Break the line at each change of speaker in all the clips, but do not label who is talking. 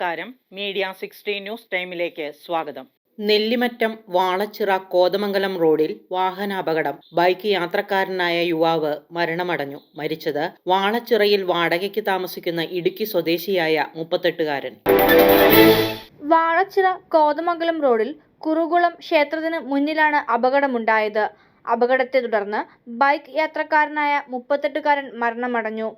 നമസ്കാരം. Media sixteen news ടൈമിലേക്ക് സ്വാഗതം. നെല്ലിമറ്റം വാളച്ചിറ കോതമംഗലം റോഡിൽ വാഹനാപകടം. ബൈക്ക് യാത്രക്കാരനായ യുവാവ് മരണമടഞ്ഞു. മരിച്ചത് വാളച്ചിറയിൽ വാടകയ്ക്ക് താമസിക്കുന്ന ഇടുക്കി സ്വദേശിയായ മുപ്പത്തെട്ടുകാരൻ.
വാളച്ചിറ കോതമംഗലം റോഡിൽ കുറുകുളം ക്ഷേത്രത്തിന് മുന്നിലാണ് അപകടമുണ്ടായത്. അപകടത്തെ തുടർന്ന് ബൈക്ക് യാത്രക്കാരനായ മുപ്പത്തെട്ടുകാരൻ മരണമടഞ്ഞു.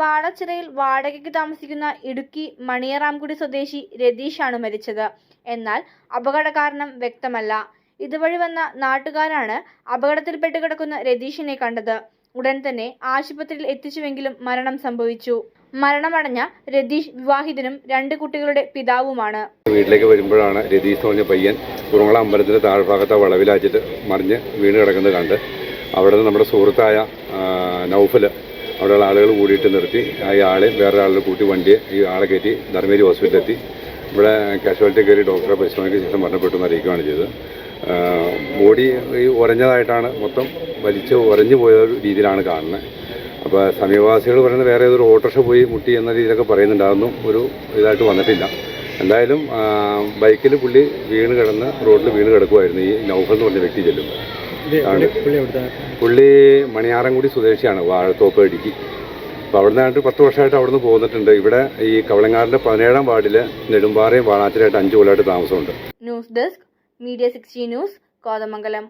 വാഴച്ചിറയിൽ വാടകയ്ക്ക് താമസിക്കുന്ന ഇടുക്കി മണിയറാംകുടി സ്വദേശി രതീഷാണ് മരിച്ചത്. എന്നാൽ അപകട കാരണം വ്യക്തമല്ല. ഇതുവഴി വന്ന നാട്ടുകാരാണ് അപകടത്തിൽപ്പെട്ട് കിടക്കുന്ന രതീഷിനെ കണ്ടത്. ഉടൻ തന്നെ ആശുപത്രിയിൽ എത്തിച്ചുവെങ്കിലും മരണം സംഭവിച്ചു. മരണമടഞ്ഞ രതീഷ് വിവാഹിതനും രണ്ട് കുട്ടികളുടെ പിതാവുമാണ്.
വീട്ടിലേക്ക് വരുമ്പോഴാണ് രതീഷ് പറഞ്ഞ പയ്യൻ കുറുങ്ങള അമ്പലത്തിന്റെ താഴ്ഭാഗത്തെ വളവിലാച്ചിട്ട് മറിഞ്ഞ് വീണ് കിടക്കുന്നത് കണ്ട് അവിടെ നമ്മുടെ സുഹൃത്തായ നൗഫൽ അവിടെയുള്ള ആളുകൾ കൂടിയിട്ട് നിർത്തി. ആ ആളെ വേറൊരാളെ കൂട്ടി വണ്ടിയെ ഈ ആളെ കയറ്റി ധർമ്മേരി ഹോസ്പിറ്റലിലെത്തി. ഇവിടെ കാഷ്വാലിറ്റി കയറി ഡോക്ടറെ പരിശോധനയ്ക്ക് ശേഷം മരണപ്പെട്ടു എന്ന് അറിയിക്കുകയാണ് ചെയ്തത്. ബോഡി ഈ ഉറഞ്ഞതായിട്ടാണ് മൊത്തം വലിച്ച് ഉറഞ്ഞു പോയ രീതിയിലാണ് കാണുന്നത്. അപ്പോൾ സമീപവാസികൾ പറയുന്നത് വേറെ ഏതൊരു ഓട്ടോറിക്ഷ പോയി മുട്ടി എന്ന രീതിയിലൊക്കെ പറയുന്നുണ്ടായിരുന്നു ഒരു ഇതായിട്ട് വന്നിട്ടില്ല. എന്തായാലും ബൈക്കിൽ പുള്ളി വീണ് കിടന്ന് റോഡിൽ വീണ് കിടക്കുമായിരുന്നു ഈ നൗഫൽ എന്ന് പറഞ്ഞ വ്യക്തി ചെല്ലും ആണ്. പുള്ളി മണിയാറൻകുടി സ്വദേശിയാണ് വാഴത്തോപ്പ് ഇടുക്കി. അപ്പോൾ അവിടെ നിന്നായിട്ട് പത്ത് വർഷമായിട്ട് അവിടെ നിന്ന് പോന്നിട്ടുണ്ട് ഇവിടെ ഈ കവളങ്ങാടിന്റെ പതിനേഴാം വാർഡിൽ നെടുമ്പാറയും വാണാച്ചിലായിട്ട് അഞ്ചു കൊല്ലമായിട്ട് താമസമുണ്ട്.
News desk media sixty news Kothamangalam.